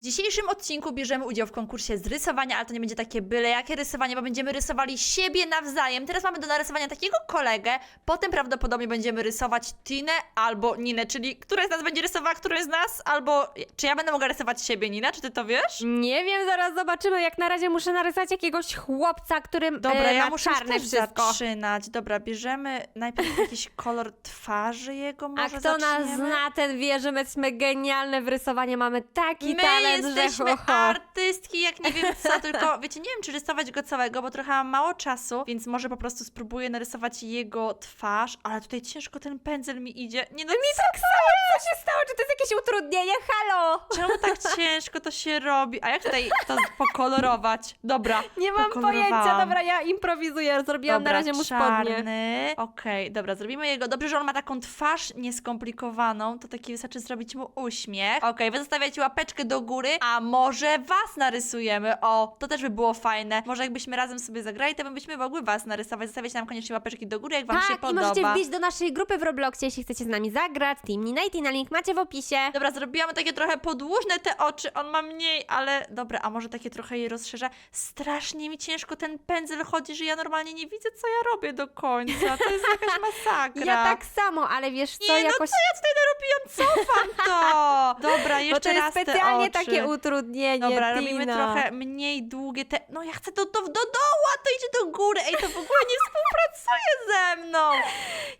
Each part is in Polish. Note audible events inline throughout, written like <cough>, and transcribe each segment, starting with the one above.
W dzisiejszym odcinku bierzemy udział w konkursie z rysowania, ale to nie będzie takie byle jakie rysowanie, bo będziemy rysowali siebie nawzajem. Teraz mamy do narysowania takiego kolegę, potem prawdopodobnie będziemy rysować Tinę albo Ninę, czyli która z nas będzie rysowała któryś z nas, albo czy ja będę mogła rysować siebie, Nina, czy ty to wiesz? Nie wiem, zaraz zobaczymy. Jak na razie muszę narysować jakiegoś chłopca, którym Dobra, e, ja ma muszę czarne też wszystko. zaczynać. Dobra, bierzemy najpierw jakiś <laughs> kolor twarzy jego, A może kto nas zaczniemy? zna, ten wie, że my jesteśmy genialne w rysowaniu. Mamy taki My talent, jesteśmy <laughs> artystki, jak nie wiem co, <laughs> tylko wiecie, nie wiem czy rysować go całego, bo trochę mam mało czasu, więc może po prostu spróbuję narysować jego twarz, ale tutaj ciężko ten pędzel mi idzie. Nie no, mi tak Co się stało? Czy to jest jakieś utrudnienie? Halo! Czemu tak <laughs> ciężko to się robi? A jak tutaj to pokolorować? Dobra, Nie mam pojęcia. Dobra, ja improwizuję. Zrobiłam Dobra, na razie mu spodnie. czarny. Okej, dobra, zrobimy jego. Dobrze, że on ma taką twarz nieskomplikowaną, to taki wystarczy zrobić mu uśmiech. Okej, wy zostawiacie łapeczkę do góry, a może was narysujemy? O, to też by było fajne. Może jakbyśmy razem sobie zagrali, to byśmy mogły was narysować. Zostawiać nam koniecznie łapeczki do góry, jak wam się Tak, i podoba. możecie wbić do naszej grupy w Robloxie, jeśli chcecie z nami zagrać. Team Nina i Tina, link macie w opisie. Dobra, zrobiłam takie trochę podłużne te oczy, on ma mniej, ale dobra, a może takie trochę je rozszerza. Strasznie mi ciężko ten pędzel chodzi, że ja normalnie nie widzę, co ja robię do końca. To jest jakaś <laughs> masakra. Ja tak samo, ale wiesz co, Nie, no jakoś... co ja tutaj narobiłam? Cofam to! <laughs> Dobra, jeszcze Bo to jest raz te specjalnie oczy. Takie utrudnienie, Dobra, Tina. robimy trochę mniej długie te... No ja chcę to, to do dołu, a to idzie do góry. Ej, to w ogóle nie współpracuje ze mną. <laughs>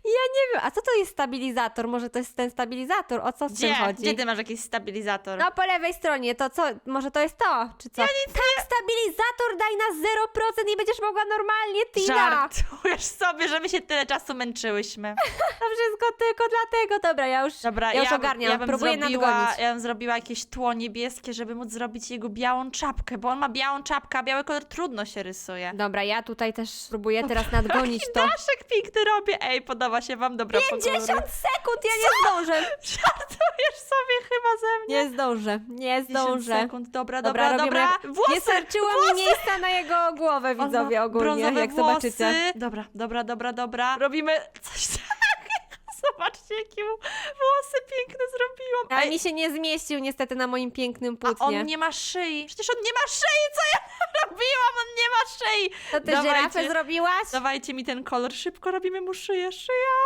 Ja nie wiem, a co to jest stabilizator? Może to jest ten stabilizator? O co w Gdzie? tym chodzi? Gdzie ty masz jakiś stabilizator? No po lewej stronie, to co? Może to jest to, czy co? Ja nic tak, stabilizator daj na 0% i będziesz mogła normalnie, Tina! Żartujesz sobie, że my się tyle czasu męczyłyśmy. <laughs> To wszystko tylko dlatego. Dobra, ja już, Dobra, ja już bym- ogarniam, ja bym próbuję zrobiła, nadgonić. Ja bym zrobiła jakieś tło niebieskie, żeby móc zrobić jego białą czapkę, bo on ma białą czapkę, a biały kolor trudno się rysuje. Dobra, ja tutaj też spróbuję teraz <laughs> nadgonić to. Daszek piękny robię. Ej, podoba się wam? Dobra, 50 pokoloruję. sekund, ja nie zdążę. <laughs> Żartujesz sobie chyba ze mnie. Nie zdążę, nie 10 zdążę. sekund, dobra, Dobra, dobra, robimy jak- Włosy, Nie starczyło mi miejsca na jego głowę, On ma widzowie, ogólnie, brązowe jak włosy. zobaczycie. Dobra, dobra, dobra, dobra. Robimy coś Zobaczcie, jakie mu włosy piękne zrobiłam. Ale mi się nie zmieścił niestety na moim pięknym a płótnie. on nie ma szyi. Przecież on nie ma szyi, co ja <laughs> robiłam? On nie ma szyi. To ty Dawajcie. żyrafę zrobiłaś? Dawajcie mi ten kolor, szybko robimy mu szyję, szyja.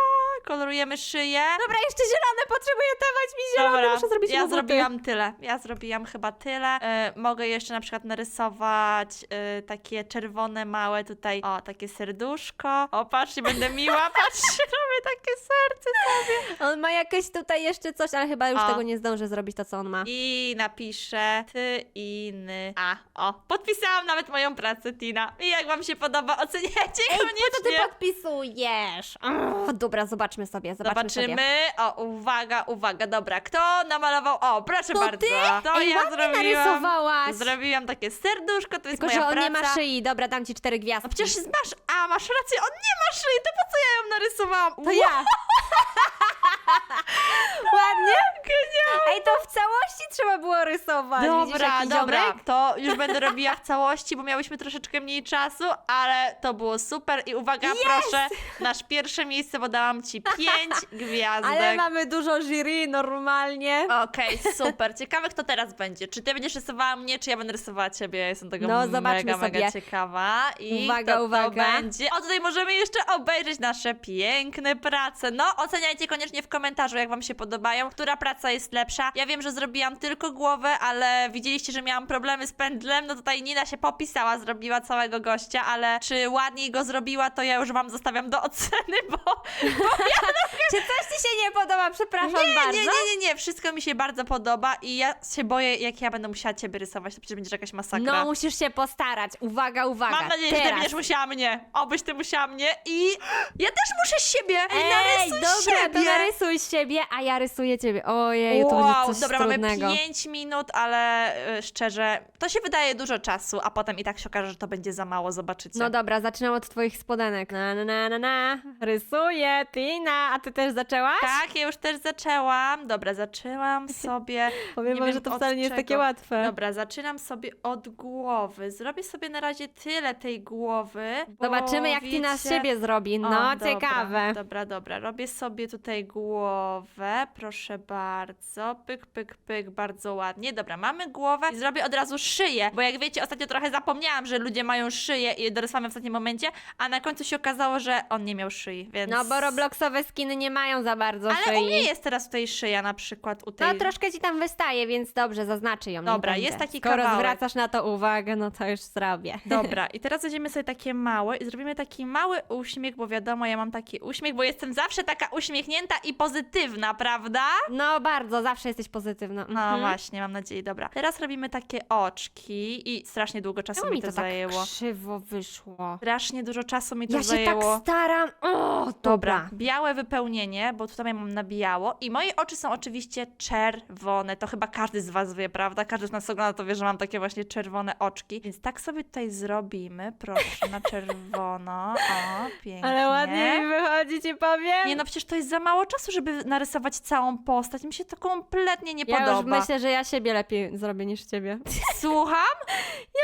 Kolorujemy szyję. Dobra, jeszcze zielone, potrzebuję dawać mi zielone, Dobra, muszę zrobić ja zrobiłam tyle. Ja zrobiłam chyba tyle. E, mogę jeszcze na przykład narysować e, takie czerwone, małe tutaj, o, takie serduszko. O, patrzcie, będę miła, <laughs> patrzcie, robię takie serce sobie. On ma jakieś tutaj jeszcze coś, ale chyba już O. tego nie zdążę zrobić, to co on ma. I napiszę ty, inny. A, o, podpisałam nawet moją pracę, Tina. I jak wam się podoba, oceniajcie Ej, po co ty koniecznie. podpisujesz? Dobra, zobaczmy sobie, zobaczmy sobie. Zobaczymy. O, uwaga, uwaga, dobra. Kto namalował? O, proszę To bardzo. ty? To Ej, ja ładnie zrobiłam. narysowałaś. Zrobiłam takie serduszko, to jest Tylko, moja że on praca. nie ma szyi. Dobra, dam ci cztery gwiazdki. No przecież masz, a masz rację, on nie ma szyi, to po co ja ją narysowałam? To ja. <laughs> Ładnie? Genialnie. Ej, to w całości trzeba było rysować. Widzisz, Dobra, jaki dobra, to już będę robiła w całości, bo miałyśmy troszeczkę mniej czasu, ale to było super i uwaga, proszę, nasz pierwsze miejsce, bo dałam ci pięć <laughs> gwiazdek. Ale mamy dużo jury, normalnie. Okej, super. Ciekawe, kto teraz będzie. Czy ty będziesz rysowała mnie, czy ja będę rysowała ciebie? Jestem tego No, mega, zobaczmy mega sobie. ciekawa. I Uwaga, to uwaga. będzie. O, tutaj możemy jeszcze obejrzeć nasze piękne prace. No, oceniajcie koniecznie w komentarzu, jak wam się podobają, która praca jest lepsza. Ja wiem, że zrobiłam tylko głowę, ale widzieliście, że miałam problemy z pędzlem. No tutaj Nina się popisała, zrobiła całego gościa, ale czy ładniej go zrobiła, to ja już wam zostawiam do oceny, bo <laughs> Czy coś ci się nie podoba? Przepraszam nie, bardzo. nie, nie, nie, nie, wszystko mi się bardzo podoba i ja się boję, jak ja będę musiała ciebie rysować, to przecież będzie jakaś masakra. No, musisz się postarać. Uwaga, uwaga. Mam nadzieję, że ty Teraz. będziesz musiała mnie. Obyś ty musiała mnie i ja też muszę siebie. Ej, narysuj dobra, siebie. to narysuj siebie, a ja rysuję ciebie. Ojej, to będzie coś dobra, trudnego. mamy 5 minut, ale y, szczerze, to się wydaje dużo czasu, a potem i tak się okaże, że to będzie za mało, zobaczycie. No dobra, zaczynam od twoich spodenek. Na, na, na, na, na. Rysuję, Tina, a ty też zaczęłaś? Tak, ja już też zaczęłam. Dobra, zaczęłam <laughs> sobie. Powiem wam, wiem, że to od wcale nie jest czego. takie łatwe. Dobra, zaczynam sobie od głowy. Zrobię sobie na razie tyle tej głowy. Bo Zobaczymy, jak Tina z wiecie- siebie zrobi. O, No, dobra, ciekawe. Dobra, dobra. Robię sobie tutaj głowę. Proszę bardzo. Pyk, pyk, pyk, bardzo ładnie. Dobra, mamy głowę i zrobię od razu szyję, bo jak wiecie, ostatnio trochę zapomniałam, że ludzie mają szyję i dorysłamy w ostatnim momencie, a na końcu się okazało, że on nie miał szyi, więc... No bo Robloxowe skiny nie mają za bardzo Ale szyi. u mnie jest teraz tutaj szyja na przykład, u tej... No troszkę ci tam wystaje, więc dobrze, zaznaczy ją. Dobra, jest taki Skoro kawałek. zwracasz na to uwagę, no to już zrobię. <laughs> Dobra, i teraz weźmiemy sobie takie małe i zrobimy taki mały uśmiech, bo wiadomo, ja mam taki uśmiech, bo jestem zawsze taka uśmiechnięta i pozytywna, prawda? No bardzo, zawsze jesteś pozytywna. No Mhm. właśnie, mam nadzieję, dobra. Teraz robimy takie oczki i strasznie długo czasu Czemu mi to, tak zajęło. krzywo wyszło? Strasznie dużo czasu mi to Ja się zajęło. tak staram. O, Dobra, dobra. białe wypełnienie, bo tutaj mam na biało i moje oczy są oczywiście czerwone. To chyba każdy z was wie, prawda? Każdy z nas ogląda, to wie, że mam takie właśnie czerwone oczki. Więc tak sobie tutaj zrobimy, proszę, na czerwono. O, pięknie. Ale ładnie mi wychodzi, ci powiem. Nie no, przecież to jest za mało czasu, żeby narysować całą postać. Mi się to kompletnie nie ja podoba. już myślę, że ja siebie lepiej zrobię niż ciebie. <laughs> Słucham?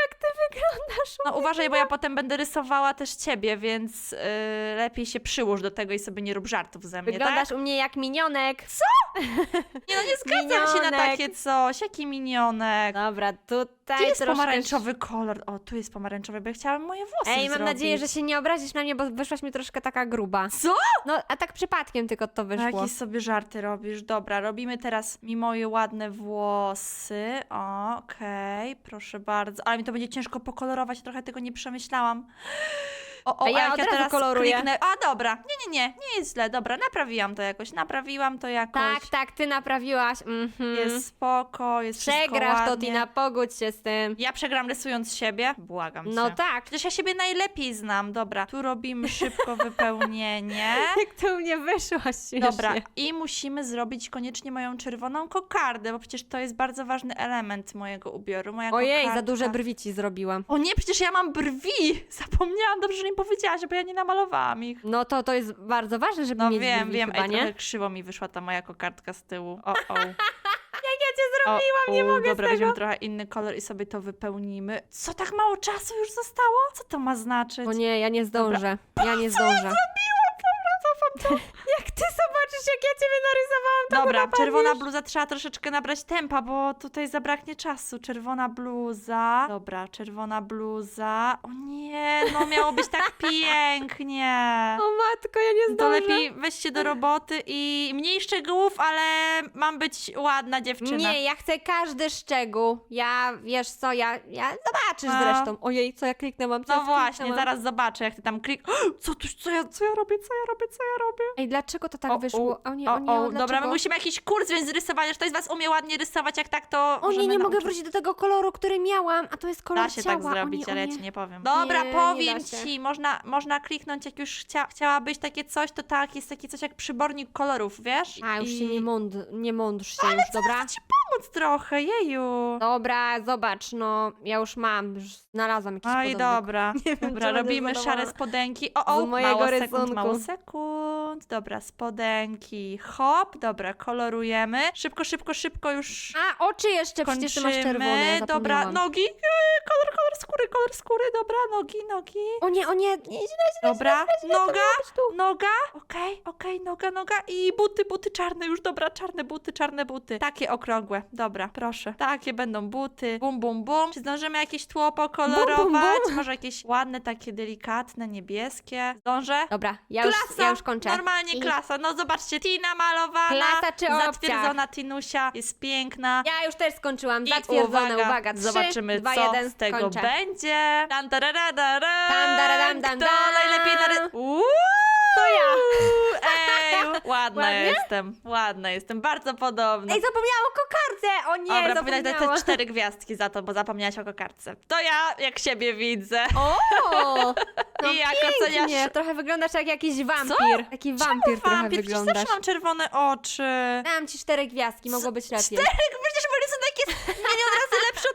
Jak ty wyglądasz? No uważaj, bo ja potem będę rysowała też ciebie, więc yy, lepiej się przyłóż do tego i sobie nie rób żartów ze mnie, Wyglądasz tak? u mnie jak minionek. Nie no, nie zgadzam się na Minionek. takie coś. Jaki minionek? Dobra, tutaj Gdzie jest troszkę... pomarańczowy kolor? O, tu jest pomarańczowy, bo ja chciałam moje włosy Ej, mam zrobić. nadzieję, że się nie obrazisz na mnie, bo wyszłaś mi troszkę taka gruba. Co? No, a tak przypadkiem tylko to No, wyszło. jakieś sobie żarty robisz. Dobra, robimy teraz mi moje ładne włosy. O, Okej, proszę bardzo. Ale mi to będzie ciężko pokolorować, trochę tego nie przemyślałam. <gasps> O, o, A ja jak od razu teraz koloruję. kliknę. A dobra, nie, nie, nie, jest źle. Dobra, naprawiłam to jakoś, naprawiłam to jakoś. Tak, tak, ty naprawiłaś. Mhm. Jest spoko, jest wszystko Przegrasz to, ładnie. Tina, pogódź się z tym. Ja przegram rysując siebie? Błagam No cię. tak. Przecież ja siebie najlepiej znam. Dobra, tu robimy szybko <laughs> wypełnienie. Jak to u mnie wyszłaś śmiesznie. Dobra, i musimy zrobić koniecznie moją czerwoną kokardę, bo przecież to jest bardzo ważny element mojego ubioru. Moja Ojej, kokardka. za duże brwi ci zrobiłam. O nie, przecież ja mam brwi! <laughs> Zapomniałam, dobrze, że nie powiedziałaś, bo ja nie namalowałam ich. No to to jest bardzo ważne, żeby No mieć wiem, brwi wiem, chyba, ej, nie? trochę krzywo mi wyszła ta moja kokardka z tyłu. O, o. <laughs> Jak ja cię zrobiłam, o, nie o, mogę Dobra, z tego. weźmiemy trochę inny kolor i sobie to wypełnimy. Co, tak mało czasu już zostało? Co to ma znaczyć? O nie, ja nie zdążę. Ja nie zdążę. <laughs> Jak ty zobaczysz, jak ja ciebie narysowałam, to Dobra, chyba czerwona padniesz. bluza trzeba troszeczkę nabrać tempa, bo tutaj zabraknie czasu. Czerwona bluza. Dobra, czerwona bluza. O nie, no miało być tak <laughs> pięknie. O matko, ja nie To zdążę. lepiej weźcie do roboty i mniej szczegółów, ale mam być ładna dziewczyna. Nie, ja chcę każdy szczegół. Ja, wiesz co, ja, ja zobaczysz No. zresztą. Ojej, co ja kliknęłam? Co No ja właśnie, zaraz zobaczę, jak ty tam klik. <gasps> Co tu, co ja, co ja robię, co ja robię, co ja robię? Ej, dlaczego to tak O, wyszło? O nie, o, nie, o, o, dobra, my musimy jakiś kurs więc rysować, że ktoś z was umie ładnie rysować, jak tak to O nie, nie mogę nauczyć. wrócić do tego koloru, który miałam, a to jest kolor Da się ciała. tak zrobić, o nie, ale o ja nie. ci nie powiem. Dobra, Nie, nie powiem się. ci, można, można kliknąć, jak już chcia, chciałabyś takie coś, to tak, jest takie coś jak przybornik kolorów, wiesz? A, już I... się nie, mąd nie mądrz się już, dobra? ci pomóc trochę, jeju. Dobra, zobacz, no, ja już mam, już znalazłam jakiś Oj, podobny. dobra. <laughs> Nie wiem, Dobra, czy będę robimy zadowolona. szare spodenki. O, o, Z mojego mało sekund, rysunku. mało sekund. Dobra, spodenki. Hop, dobra, kolorujemy. Szybko, szybko, szybko już A, oczy jeszcze, przecież ty masz czerwone, ja Dobra, zapomniałam. nogi. Eee, Kolor, kolor skóry, kolor skóry. Dobra, nogi, nogi. O nie, o nie, nie, źle, źle, Dobra, źle, źle, to noga, miało być tu. noga, okej, okej, noga, noga i buty, buty czarne już, dobra, czarne buty, czarne buty. Takie okrągłe, dobra, proszę. Takie będą buty, bum, bum, bum. Czy zdążymy jakieś tło pokolorować? Bum, bum, bum. Może jakieś ładne, takie delikatne, niebieskie? Zdążę? Dobra, ja już, klasa, ja już kończę. Normalnie klasa. No zobaczcie, Tina malowana, Klasa czy obciach? zatwierdzona Tinusia, jest piękna. Ja już też skończyłam, I zatwierdzone, uwaga, uwaga, trzy, zobaczymy, dwa, co jeden, z tego kończę. będzie. Tan, tararadaram. Tan, daradam, dam, Kto dam. najlepiej nary... Uuu, To ja. Ładna Ładnie? jestem, ładna jestem, bardzo podobna. Ej, zapomniałam o kokardce! O nie, Dobra, powinnaś dać te cztery gwiazdki za to, bo zapomniałaś o kokardce. To ja, jak siebie widzę. O! <laughs> No I jak pięknie, oceniasz- trochę wyglądasz jak jakiś wampir. Taki wampir trochę Wampir, przecież wyglądasz. mam czerwone oczy. Dałam ci cztery gwiazdki, mogło być lepiej. Cztery? Przecież mój rysunek jest milion razy lepszy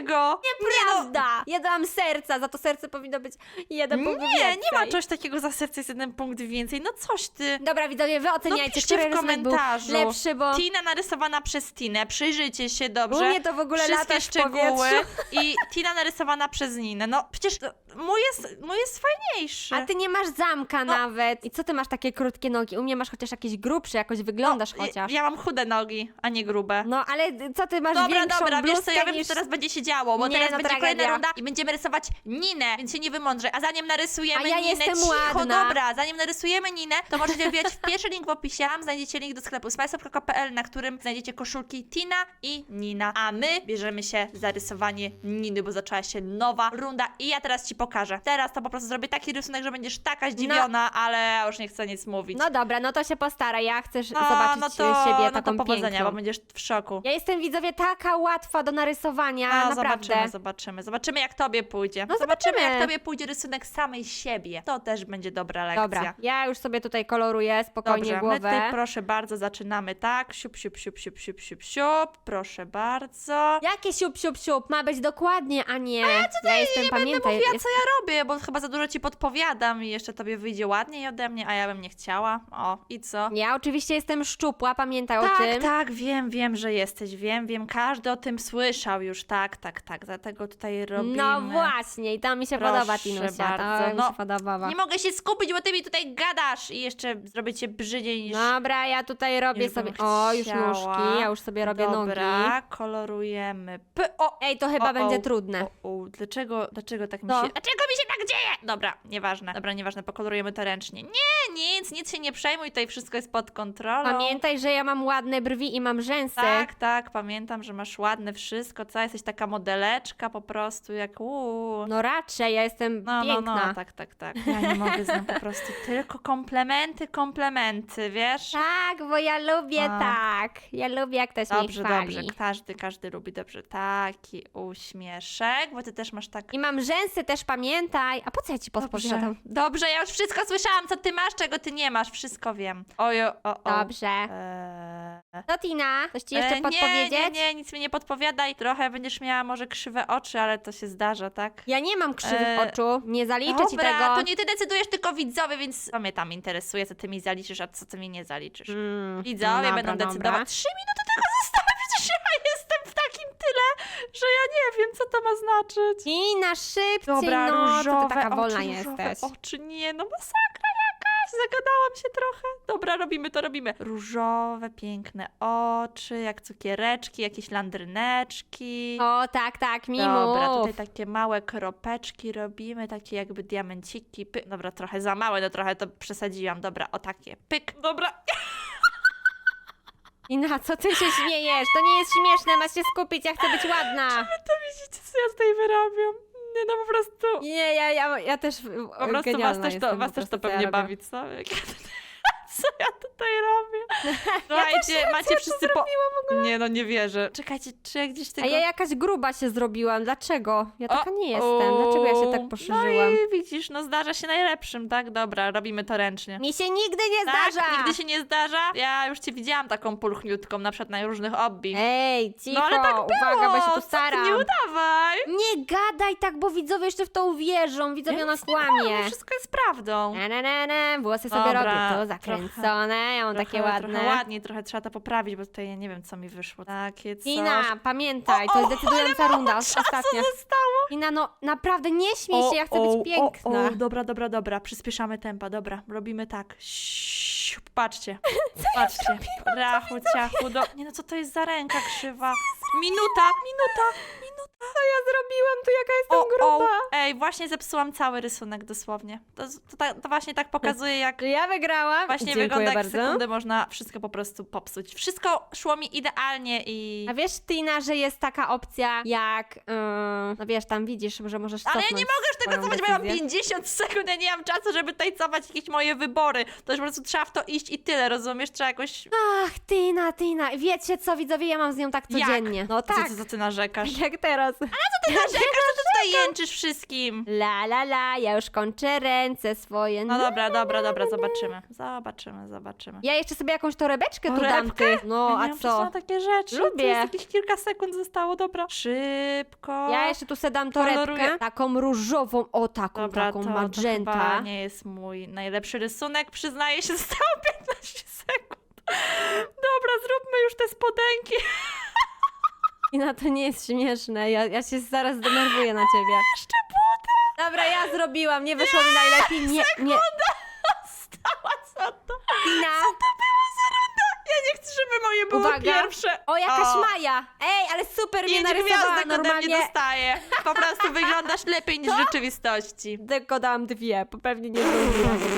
od twojego. Prawda! Ja dałam serca, za to serce powinno być jeden punkt Nie, nie więcej. ma czegoś takiego za serce jest jeden punkt więcej. No coś ty. Dobra, widzowie, wy oceniajcie, No piszcie który w rysunek był komentarzu. lepszy, bo Tina narysowana przez Tinę, przyjrzyjcie się dobrze. u mnie to w ogóle Wszystkie szczegóły i Tina narysowana przez Ninę. No przecież to mój jest, mój jest fajniejszy. A ty nie masz zamka No. nawet. I co ty masz takie krótkie nogi? U mnie masz chociaż jakieś grubsze, jakoś wyglądasz No, chociaż. Ja, ja mam chude nogi, a nie grube. No ale co ty masz Dobra, większą dobra, wiesz co, bluzkę ja wiem, niż... co teraz będzie się działo, bo Nie, teraz no, będzie kolejna tragedia. runda i będziemy rysować Ninę, więc się nie wymądrzaj. A zanim narysujemy A ja Ninę, jestem cicho, ładna. dobra, zanim narysujemy Ninę, to możecie wbijać w pierwszy link w opisie, tam znajdziecie link do sklepu smysl.pl, na którym znajdziecie koszulki Tina i Nina. A my bierzemy się za rysowanie Niny, bo zaczęła się nowa runda i ja teraz ci pokażę. Teraz to po prostu zrobię taki rysunek, że będziesz taka zdziwiona, ale ja już nie chcę nic mówić. No dobra, no to się postaraj, ja chcę No, zobaczyć no to, siebie no taką to powodzenia, piękną. bo będziesz w szoku. Ja jestem, widzowie, taka łatwa do narysowania, A, naprawdę. zobaczymy, zobaczymy. Zobaczymy, jak tobie pójdzie. No, zobaczymy, jak tobie pójdzie rysunek samej siebie. To też będzie dobra lekcja. Dobra, ja już sobie tutaj koloruję spokojnie Dobrze, my głowę. tutaj proszę bardzo zaczynamy tak. Siup, siup, siup, siup, siup, siup, siup. Proszę bardzo. Jakie siup, siup, siup, ma być dokładnie, a nie. ja, jestem, pamiętaj, mówiła, co ja robię, bo chyba za dużo ci podpowiadam i jeszcze tobie wyjdzie ładniej ode mnie, a ja bym nie chciała. O, i co? Ja oczywiście jestem szczupła, pamiętaj o Tak, tym. tak, wiem, wiem, że jesteś, wiem, wiem, każdy o tym słyszał już, tak, tak, tak, dlatego tutaj robimy. No właśnie, i to mi się Proszę podoba, Tinusia, bardzo. to mi No, się podoba. Nie mogę się skupić, bo ty mi tutaj gadasz i jeszcze zrobię cię brzydziej niż... Dobra, ja tutaj robię bym sobie... O, już chciała. nóżki, ja już sobie robię nogi. Dobra, kolorujemy. P o, Ej, to chyba o, będzie o, trudne. O, o, dlaczego, dlaczego tak mi Co? się... Dlaczego mi się tak dzieje? Dobra, nieważne. Dobra, nieważne, pokolorujemy to ręcznie. Nie, nic, nic się nie przejmuj, tutaj wszystko jest pod kontrolą. Pamiętaj, że ja mam ładne brwi i mam rzęsy. Tak, tak, pamiętam, że masz ładne wszystko, co? Jesteś taka modeleczka po prostu, jak uuu. No raczej, ja jestem No, no, piękna. no, tak, tak, tak. Ja nie mogę znam po prostu tylko komplementy, komplementy, wiesz? Tak, bo ja lubię A. tak. Ja lubię, jak ktoś Dobrze, mnie chwali. dobrze. Każdy, każdy lubi dobrze. Taki uśmieszek, bo ty też masz tak. I mam rzęsy też, pamiętaj. A po co ja ci podpowiadam? dobrze, ja już wszystko słyszałam, co ty masz, czego ty nie masz, wszystko wiem. Ojo, o, o. Dobrze. Eee, To Tina, coś ci jeszcze e, podpowiedzieć? Nie, nie, nie, nic mi nie podpowiadaj. Trochę będziesz miała może krzywe oczy, ale to się zdarza, tak? Ja nie mam krzywych E, oczu, nie zaliczę ci Dobra, tego. to nie ty decydujesz, tylko widzowie, więc co mnie tam interesuje, co ty mi zaliczysz, a co ty mi nie zaliczysz. Mm, Widzowie no dobra, będą dobra. decydować. Trzy minuty tylko zostały, przecież ja jestem w takim tyle, że ja nie wiem, co to ma znaczyć. Tina, szybciej, Dobra, no, różowe ty taka oczy, wolna różowe jesteś. oczy, nie, no masakra jakaś, zagadałam się trochę. Dobra, robimy to, robimy. Różowe, piękne oczy, jak cukiereczki, jakieś landryneczki. O, tak, tak, mi Dobra, tutaj takie małe kropeczki robimy, takie jakby diamenciki. Pyk. Dobra, trochę za małe, no trochę to przesadziłam. Dobra, o takie. Pyk. Dobra. I na co ty się śmiejesz? To nie jest śmieszne, masz się skupić, ja chcę być ładna. To co ja tutaj wyrabiam. Nie no, po prostu... Nie, ja, ja, ja też Po prostu was też to, was też to pewnie bawi, co? Jak ja ja tutaj robię? <laughs> Słuchajcie, macie wszyscy po... Nie no, nie wierzę. Czekajcie, czy ja gdzieś A tego... ja jakaś gruba się zrobiła, dlaczego? Ja O, taka nie jestem, dlaczego ja się tak No poszerzyłam? i widzisz, no zdarza się najlepszym, tak? Dobra, robimy to ręcznie. Mi się nigdy nie Tak, zdarza! nigdy się nie zdarza. Ja już cię widziałam taką pulchniutką, na przykład na różnych obbi. Ej, cicho, no ale tak było, uwaga, bo ja się tu co ty, staram. Nie udawaj. Nie gadaj tak, bo widzowie jeszcze w to uwierzą, widzowie Ja ona nic nie kłamie. Wszystko jest prawdą. Na, na, na, na. Włosy sobie Dobra, robię tu trochę- zakręcone, ja mam takie trochę, ładne. Trochę ładniej, trochę trzeba to poprawić, bo tutaj ja nie wiem, co mi wyszło. Takie coś. Ina, pamiętaj, to O, jest o, decydująca runda, ostatnia. zostało. Ina, no naprawdę nie śmiej się, ja chcę być piękna. O, o, dobra, dobra, dobra. Przyspieszamy tempa, dobra. Robimy tak. Siup, patrzcie. <laughs> patrzcie. Rachu, ciachu, do... Nie no, co to jest za ręka krzywa? <laughs> Minuta, minuta, minuta. Ja zrobiłam? Tu jaka jestem O, gruba. o. Ej, właśnie zepsułam cały rysunek dosłownie. To, to, ta- to właśnie tak pokazuje, jak <laughs> ja wygrałam? właśnie Dziękuję wygląda, jak w bardzo. sekundę można wszystko po prostu popsuć. Wszystko szło mi idealnie i... A wiesz, Tina, że jest taka opcja jak, yy, no wiesz, tam widzisz, że możesz Ale ja cofnąć nie mogę już tego cofać, bo ja mam decyzję. 50 sekund, ja nie mam czasu, żeby tutaj cofać jakieś moje wybory. To już po prostu trzeba w to iść i tyle, rozumiesz? Trzeba jakoś... Ach, Tina, Tina, wiecie co, widzowie, ja mam z nią tak Jak? codziennie. No Co, tak, co, co ty narzekasz? jak teraz. Ty narzekasz, to ty tutaj jęczysz wszystkim. La, la, la, ja już kończę ręce swoje. No dobra, dobra, dobra, zobaczymy. Zobaczymy, zobaczymy. Ja jeszcze sobie jakąś torebeczkę tu dam, Torebkę? ty. No, a co? na takie rzeczy. Lubię. Tu jest jakieś kilka sekund zostało, dobra. Szybko. Ja jeszcze tu sobie dam torebkę, Koloruję. taką różową, o taką, Dobra, taką to, to magenta. chyba nie jest mój najlepszy rysunek. Przyznaję się, <laughs> zostało 15 sekund. Dobra, zróbmy już te spodenki. I na to nie jest śmieszne, ja, ja się zaraz zdenerwuję na ciebie. <laughs> Jeszcze buta. Dobra, ja zrobiłam, nie wyszło mi najlepiej. Nie, nie. Stała, co to? Tina, To było za runda! Ja nie chcę, żeby moje było Uwaga. pierwsze. o jakaś Maja. Ej, ale super mnie Pięć narysowała gwiazdek ode mnie normalnie. dostaje. Po prostu <laughs> wyglądasz lepiej niż w rzeczywistości. Tylko dałam dwie, bo pewnie nie zdążyłam. <laughs>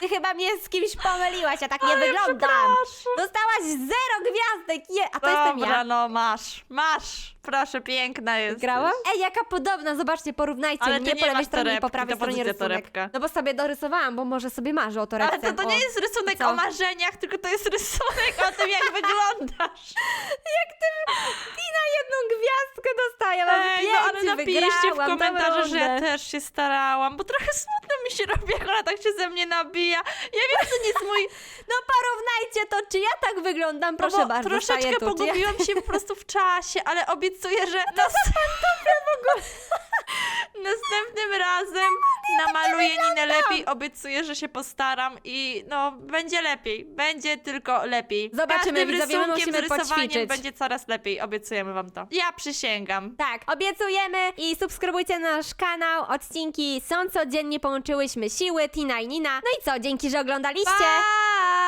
Ty chyba mnie z kimś pomyliłaś, ja tak nie Ale wyglądam. przepraszam. Dostałaś zero gwiazdek, je, a to jestem Dobra, ja. no masz, masz. Proszę, piękna jest. Grałam? Ej, jaka podobna, zobaczcie, porównajcie Ale mnie ty po nie lewej masz stronie i po torebki, prawej to stronie rysunek. torebka. No bo sobie dorysowałam, bo może sobie marzę o torebce. Ale to, to nie O. jest rysunek Co? o marzeniach, tylko to jest rysunek o tym, jak wyglądasz. <laughs> Jak ty Tina jedną gwiazdkę dostaje, mam Ej, no ale napiszcie w wygrałam, komentarzu, że ja też się starałam, bo trochę smutno mi się robi, jak ona tak się ze mnie nabija. Ja wiem, że to nie jest mój... <laughs> No porównajcie to, czy ja tak wyglądam, No proszę bo bardzo, staję troszeczkę tu, czy ja... pogubiłam się po prostu w czasie, ale obiecuję, że <laughs> następnym, <laughs> następnym razem namaluję Ninę lepiej. Obiecuję, że się postaram i no, będzie lepiej. Będzie tylko lepiej. Zobaczymy, Każdym widzowie, my rysunkiem, musimy rysowaniem poćwiczyć. będzie coraz lepiej. Obiecujemy wam to. Ja przysięgam. Tak, obiecujemy i subskrybujcie nasz kanał. Odcinki są codziennie, połączyłyśmy siły, Tina i Nina. No i co, dzięki, że oglądaliście. Pa!